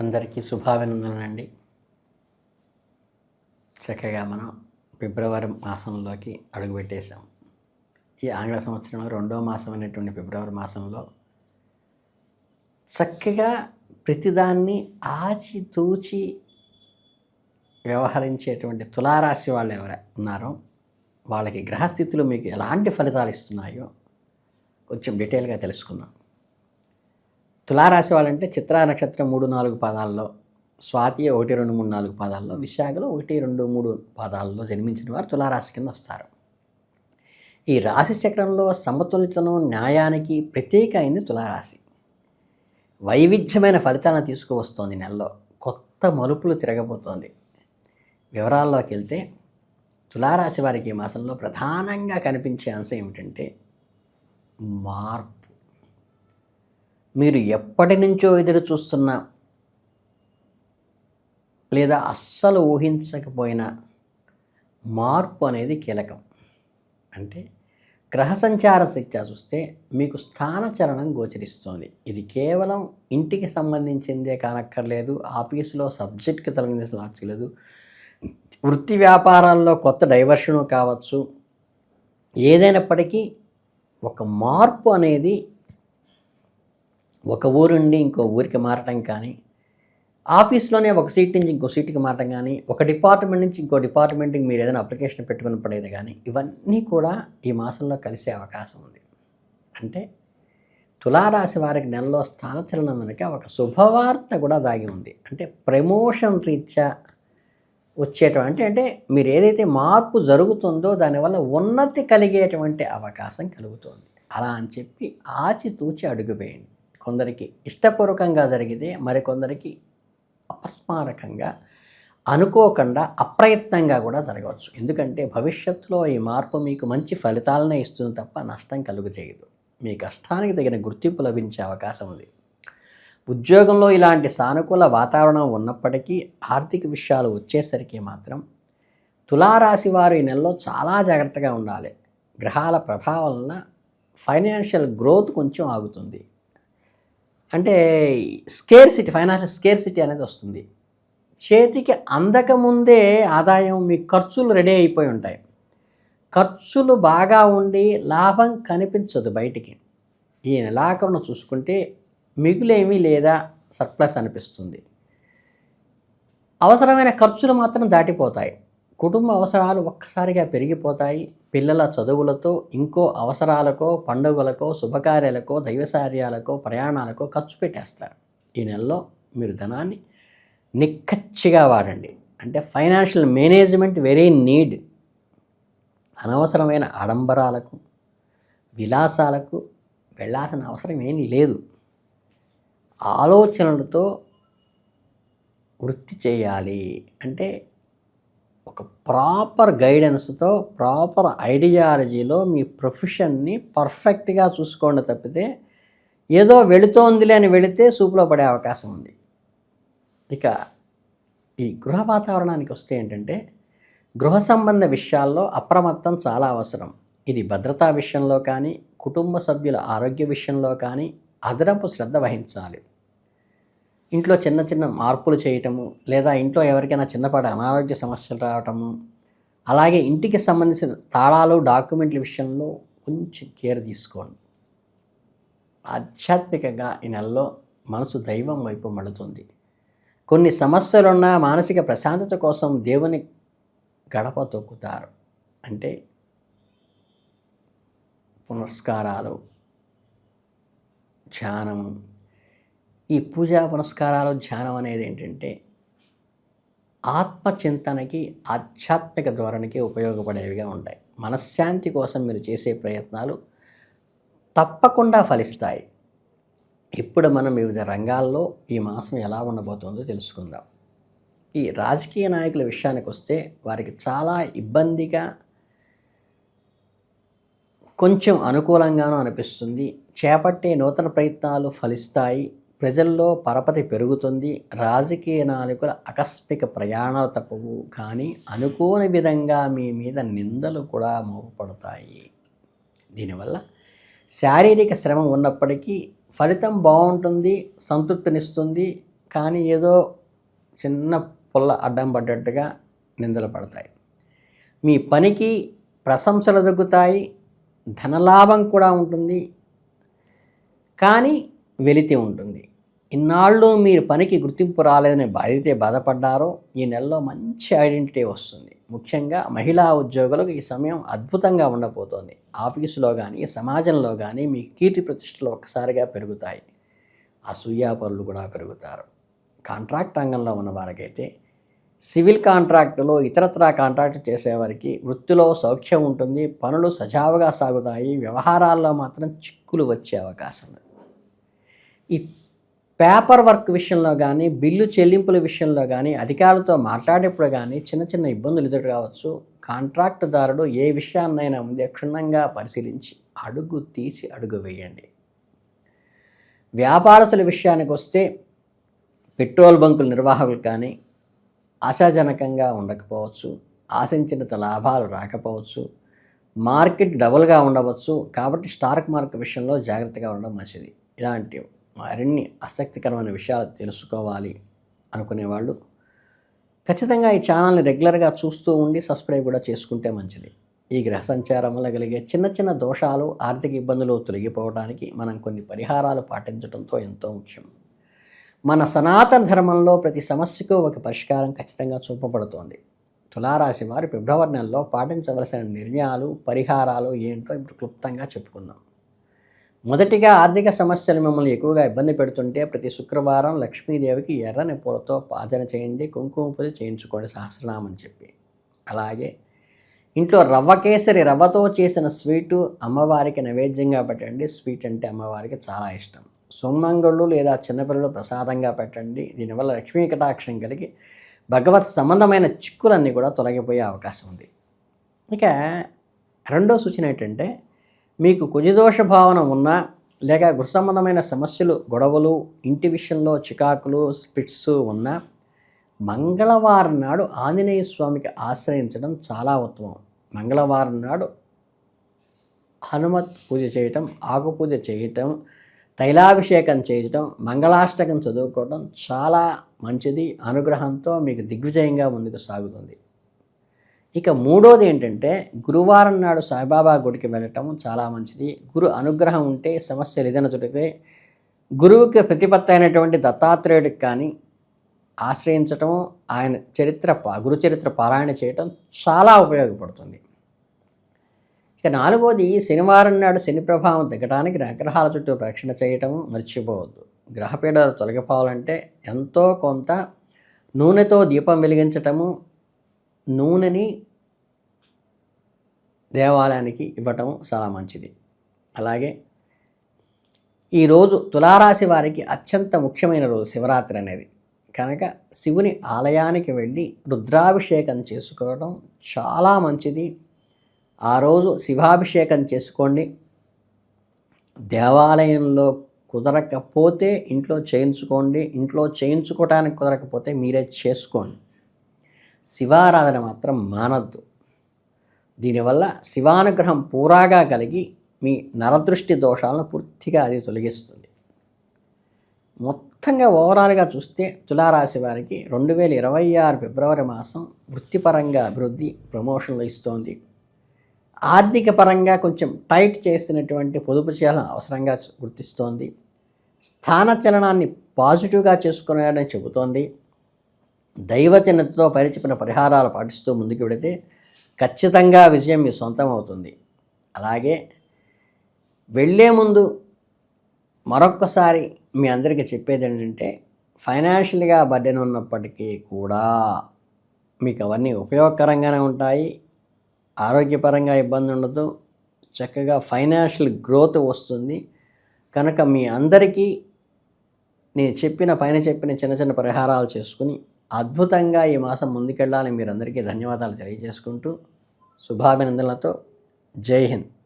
అందరికీ శుభాభినందనలండి చక్కగా మనం ఫిబ్రవరి మాసంలోకి అడుగుపెట్టేశాం ఈ ఆంగ్ల సంవత్సరంలో రెండో మాసం అనేటువంటి ఫిబ్రవరి మాసంలో చక్కగా ప్రతిదాన్ని ఆచితూచి వ్యవహరించేటువంటి తులారాశి వాళ్ళు ఎవరు ఉన్నారో వాళ్ళకి గ్రహస్థితులు మీకు ఎలాంటి ఫలితాలు ఇస్తున్నాయో కొంచెం డీటెయిల్గా తెలుసుకుందాం. తులారాశి వాళ్ళంటే చిత్రా నక్షత్రం మూడు నాలుగు పాదాల్లో స్వాతి ఒకటి రెండు మూడు నాలుగు పాదాల్లో విశాఖలో ఒకటి రెండు మూడు పాదాల్లో జన్మించిన వారు తులారాశి కింద వస్తారు. ఈ రాశి చక్రంలో సమతులితను న్యాయానికి ప్రత్యేక అయింది తులారాశి. వైవిధ్యమైన ఫలితాలను తీసుకువస్తోంది నెలలో. కొత్త మలుపులు తిరగబోతోంది. వివరాల్లోకి వెళ్తే తులారాశి వారికి ఈ మాసంలో ప్రధానంగా కనిపించే అంశం ఏమిటంటే మార్పు. మీరు ఎప్పటి నుంచో ఎదురు చూస్తున్న లేదా అస్సలు ఊహించకపోయిన మార్పు అనేది కీలకం. అంటే గ్రహ సంచార శిక్ష చూస్తే మీకు స్థానచలనం గోచరిస్తోంది. ఇది కేవలం ఇంటికి సంబంధించిందే కానక్కర్లేదు ఆఫీసులో సబ్జెక్ట్కి సంబంధించలేదు వృత్తి వ్యాపారాల్లో కొత్త డైవర్షను కావచ్చు. ఏదైనప్పటికీ ఒక మార్పు అనేది ఒక ఊరు నుండి ఇంకో ఊరికి మారటం కానీ ఆఫీస్లోనే ఒక సీట్ నుంచి ఇంకో సీట్కి మారటం కానీ ఒక డిపార్ట్మెంట్ నుంచి ఇంకో డిపార్ట్మెంట్కి మీరు ఏదైనా అప్లికేషన్ పెట్టుకుని పడేది కానీ ఇవన్నీ కూడా ఈ మాసంలో కలిసే అవకాశం ఉంది. అంటే తులారాశి వారికి నెలలో స్థానచలనం వెనుక ఒక శుభవార్త కూడా దాగి ఉంది. అంటే ప్రమోషన్ రీత్యా వచ్చేటువంటి అంటే మీరు ఏదైతే మార్పు జరుగుతుందో దానివల్ల ఉన్నతి కలిగేటువంటి అవకాశం కలుగుతుంది. అలా అని చెప్పి ఆచితూచి అడుగువేయండి. కొందరికి ఇష్టపూర్వకంగా జరిగితే మరికొందరికి అపస్మారకంగా అనుకోకుండా అప్రయత్నంగా కూడా జరగవచ్చు. ఎందుకంటే భవిష్యత్తులో ఈ మార్పు మీకు మంచి ఫలితాలనే ఇస్తుంది తప్ప నష్టం కలుగు చేయదు మీ కష్టానికి తగిన గుర్తింపు లభించే అవకాశం ఉంది. ఉద్యోగంలో ఇలాంటి సానుకూల వాతావరణం ఉన్నప్పటికీ ఆర్థిక విషయాలు వచ్చేసరికి మాత్రం తులారాశి వారు ఈ నెలలో చాలా జాగ్రత్తగా ఉండాలి. గ్రహాల ప్రభావం వలన ఫైనాన్షియల్ గ్రోత్ కొంచెం ఆగుతుంది. అంటే scarcity financial scarcity అనేది వస్తుంది. చేతికి అందకముందే ఆదాయం మీ ఖర్చులు రెడీ అయిపోయి ఉంటాయి. ఖర్చులు బాగా ఉండి లాభం కనిపించదు బయటికి. ఈ నెలాఖరును చూసుకుంటే మిగులేమీ లేదా సర్ప్లస్ అనిపిస్తుంది. అవసరమైన ఖర్చులు మాత్రం దాటిపోతాయి. కుటుంబ అవసరాలు ఒక్కసారిగా పెరిగిపోతాయి. పిల్లల చదువులతో ఇంకో అవసరాలకో పండుగలకో శుభకార్యాలకో దైవసార్యాలకో ప్రయాణాలకో ఖర్చు పెట్టేస్తారు. ఈ నెలలో మీరు ధనాన్ని నిక్కచ్చిగా వాడండి. అంటే ఫైనాన్షియల్ మేనేజ్మెంట్ వెరీ నీడ్. అనవసరమైన ఆడంబరాలకు విలాసాలకు వెళ్ళాల్సిన అవసరం ఏమీ లేదు. ఆలోచనలతో వృత్తి చేయాలి. అంటే ఒక ప్రాపర్ గైడెన్స్తో ప్రాపర్ ఐడియాలజీలో మీ ప్రొఫెషన్ని పర్ఫెక్ట్గా చూసుకోండి తప్పితే ఏదో వెళుతోందిలే అని వెళితే సూపులో పడే అవకాశం ఉంది. ఇక ఈ గృహ వాతావరణానికి వస్తే ఏంటంటే గృహ సంబంధ విషయాల్లో అప్రమత్తం చాలా అవసరం. ఇది భద్రతా విషయంలో కానీ కుటుంబ సభ్యుల ఆరోగ్య విషయంలో కానీ అదనపు శ్రద్ధ వహించాలి. ఇంట్లో చిన్న చిన్న మార్పులు చేయటము లేదా ఇంట్లో ఎవరికైనా చిన్నపాటి అనారోగ్య సమస్యలు రావటము అలాగే ఇంటికి సంబంధించిన తాళాలు డాక్యుమెంట్ల విషయంలో కొంచెం కేర్ తీసుకోండి. ఆధ్యాత్మికంగా ఈ నెలలో మనసు దైవం వైపు మడుతుంది కొన్ని సమస్యలున్న మానసిక ప్రశాంతత కోసం దేవుని గడప తొక్కుతారు. అంటే పునస్కారాలు ధ్యానము ఈ పూజా పునస్కారాలు ధ్యానం అనేది ఏంటంటే ఆత్మచింతనకి ఆధ్యాత్మిక ధోరణికి ఉపయోగపడేవిగా ఉంటాయి. మనశ్శాంతి కోసం మీరు చేసే ప్రయత్నాలు తప్పకుండా ఫలిస్తాయి. ఇప్పుడు మనం వివిధ రంగాల్లో ఈ మాసం ఎలా ఉండబోతుందో తెలుసుకుందాం. ఈ రాజకీయ నాయకుల విషయానికి వస్తే వారికి చాలా ఇబ్బందిగా కొంచెం అనుకూలంగానూ అనిపిస్తుంది. చేపట్టే నూతన ప్రయత్నాలు ఫలిస్తాయి. ప్రజల్లో పరపతి పెరుగుతుంది రాజకీయ నాయకుల ఆకస్మిక ప్రయాణాలు తప్పవు. కానీ అనుకోని విధంగా మీ మీద నిందలు కూడా మోపడతాయి దీనివల్ల శారీరక శ్రమ ఉన్నప్పటికీ ఫలితం బాగుంటుంది సంతృప్తినిస్తుంది కానీ ఏదో చిన్న పుల్ల అడ్డం పడ్డట్టుగా నిందలు పడతాయి. మీ పనికి ప్రశంసలు దొక్కుతాయి ధనలాభం కూడా ఉంటుంది కానీ వెలితి ఉంటుంది. ఇన్నాళ్ళు మీరు పనికి గుర్తింపు రాలేదని బాధితే బాధపడ్డారో ఈ నెలలో మంచి ఐడెంటిటీ వస్తుంది. ముఖ్యంగా మహిళా ఉద్యోగులకు ఈ సమయం అద్భుతంగా ఉండబోతోంది. ఆఫీసులో కానీ సమాజంలో కానీ మీ కీర్తి ప్రతిష్టలు ఒక్కసారిగా పెరుగుతాయి. అసూయాపరులు కూడా పెరుగుతారు. కాంట్రాక్ట్ రంగంలో ఉన్న వారికైతే సివిల్ కాంట్రాక్టులో ఇతరత్రా కాంట్రాక్ట్ చేసేవారికి వృత్తిలో సౌఖ్యం ఉంటుంది. పనులు సజావుగా సాగుతాయి. వ్యవహారాల్లో మాత్రం చిక్కులు వచ్చే అవకాశం ఉంది. ఈ పేపర్ వర్క్ విషయంలో కానీ బిల్లు చెల్లింపుల విషయంలో కానీ అధికారులతో మాట్లాడేప్పుడు కానీ చిన్న చిన్న ఇబ్బందులు ఎదురు కావచ్చు. కాంట్రాక్టుదారుడు ఏ విషయాన్నైనా ముందే క్షుణ్ణంగా పరిశీలించి అడుగు తీసి అడుగు వేయండి. వ్యాపారస్తుల విషయానికి వస్తే పెట్రోల్ బంకుల నిర్వాహకులు కానీ ఆశాజనకంగా ఉండకపోవచ్చు. ఆశించినంత లాభాలు రాకపోవచ్చు. మార్కెట్ డబుల్గా ఉండవచ్చు. కాబట్టి స్టాక్ మార్కెట్ విషయంలో జాగ్రత్తగా ఉండడం మంచిది. ఇలాంటి మరిన్ని ఆసక్తికరమైన విషయాలు తెలుసుకోవాలి అనుకునేవాళ్ళు ఖచ్చితంగా ఈ ఛానల్ని రెగ్యులర్గా చూస్తూ ఉండి సబ్స్క్రైబ్ కూడా చేసుకుంటే మంచిది. ఈ గ్రహ సంచారం వల్ల కలిగే చిన్న చిన్న దోషాలు ఆర్థిక ఇబ్బందులు తొలగిపోవడానికి మనం కొన్ని పరిహారాలు పాటించడంతో ఎంతో ముఖ్యం. మన సనాతన ధర్మంలో ప్రతి సమస్యకు ఒక పరిష్కారం ఖచ్చితంగా చూపబడుతోంది. తులారాశి వారి ఫిబ్రవరి నెలలో పాటించవలసిన నిర్ణయాలు పరిహారాలు ఏంటో ఇప్పుడు క్లుప్తంగా చెప్పుకుందాం. మొదటిగా ఆర్థిక సమస్యలు మిమ్మల్ని ఎక్కువగా ఇబ్బంది పెడుతుంటే ప్రతి శుక్రవారం లక్ష్మీదేవికి ఎర్రని పూలతో పాజన చేయండి కుంకుమ పూజ చేయించుకోండి సహస్రనామని చెప్పి. అలాగే ఇంట్లో రవ్వ కేసరి రవ్వతో చేసిన స్వీటు అమ్మవారికి నైవేద్యంగా పెట్టండి. స్వీట్ అంటే అమ్మవారికి చాలా ఇష్టం. సుమంగళ్ళు లేదా చిన్నపిల్లలు ప్రసాదంగా పెట్టండి. దీనివల్ల లక్ష్మీ కటాక్షం కలిగి భగవత్ సంబంధమైన చిక్కులన్నీ కూడా తొలగిపోయే అవకాశం ఉంది. ఇక రెండో సూచన ఏంటంటే మీకు కుజదోష భావన ఉన్నా లేక గృహ సంబంధమైన సమస్యలు గొడవలు ఇంటి విషయంలో చికాకులు స్పిట్స్ ఉన్నా మంగళవారం నాడు ఆంజనేయ స్వామికి ఆశ్రయించడం చాలా ఉత్తమం. మంగళవారం నాడు హనుమత్ పూజ చేయటం ఆకు పూజ చేయటం తైలాభిషేకం చేయటం మంగళాష్టకం చదువుకోవడం చాలా మంచిది. అనుగ్రహంతో మీకు దిగ్విజయంగా ముందుకు సాగుతుంది. ఇక మూడోది ఏంటంటే గురువారం నాడు సాయిబాబా గుడికి వెళ్ళటం చాలా మంచిది. గురు అనుగ్రహం ఉంటే సమస్యలు ఏదైనా దొరికితే గురువుకి ప్రతిపత్తి అయినటువంటి దత్తాత్రేయుడికి కానీ ఆశ్రయించటం ఆయన చరిత్ర గురు చరిత్ర పారాయణ చేయటం చాలా ఉపయోగపడుతుంది. ఇక నాలుగోది శనివారం నాడు శని ప్రభావం తగ్గడానికి నగ్రహాల చుట్టూ రక్షణ చేయటం మర్చిపోవద్దు. గ్రహపీడలు తొలగిపోవాలంటే ఎంతో కొంత నూనెతో దీపం వెలిగించటము నూనెని దేవాలయానికి ఇవ్వటం చాలా మంచిది. అలాగే ఈరోజు తులారాశి వారికి అత్యంత ముఖ్యమైన రోజు శివరాత్రి అనేది. కనుక శివుని ఆలయానికి వెళ్ళి రుద్రాభిషేకం చేసుకోవడం చాలా మంచిది. ఆ రోజు శివాభిషేకం చేసుకోండి. దేవాలయంలో కుదరకపోతే ఇంట్లో చేయించుకోండి. ఇంట్లో చేయించుకోవటానికి కుదరకపోతే మీరే చేసుకోండి. శివారాధన మాత్రం మానద్దు. దీనివల్ల శివానుగ్రహం పూరాగా కలిగి మీ నరదృష్టి దోషాలను పూర్తిగా అది తొలగిస్తుంది. మొత్తంగా ఓవరాల్గా చూస్తే తులారాశి వారికి రెండు వేల ఇరవై ఆరు ఫిబ్రవరి మాసం వృత్తిపరంగా అభివృద్ధి ప్రమోషన్లు ఇస్తోంది. ఆర్థిక పరంగా కొంచెం టైట్ చేసినటువంటి పొదుపు చేయాలని అవసరంగా గుర్తిస్తోంది. స్థానచలనాన్ని పాజిటివ్గా చేసుకునేదని చెబుతోంది. దైవచనతతో పరిచిపిన పరిహారాలు పాటిస్తూ ముందుకు వెళితే ఖచ్చితంగా విజయం మీ సొంతం అవుతుంది. అలాగే వెళ్ళే ముందు మరొక్కసారి మీ అందరికీ చెప్పేది ఏంటంటే ఫైనాన్షియల్గా బర్డెన్ ఉన్నప్పటికీ కూడా మీకు అవన్నీ ఉపయోగకరంగానే ఉంటాయి ఆరోగ్యపరంగా ఇబ్బంది ఉండదు చక్కగా ఫైనాన్షియల్ గ్రోత్ వస్తుంది. కనుక మీ అందరికీ నేను చెప్పిన పైన చెప్పిన చిన్న చిన్న పరిహారాలు చేసుకుని అద్భుతంగా ఈ మాసం ముందుకెళ్ళాలని మీరందరికీ ధన్యవాదాలు తెలియజేసుకుంటూ శుభాభినందనలతో జై హింద్.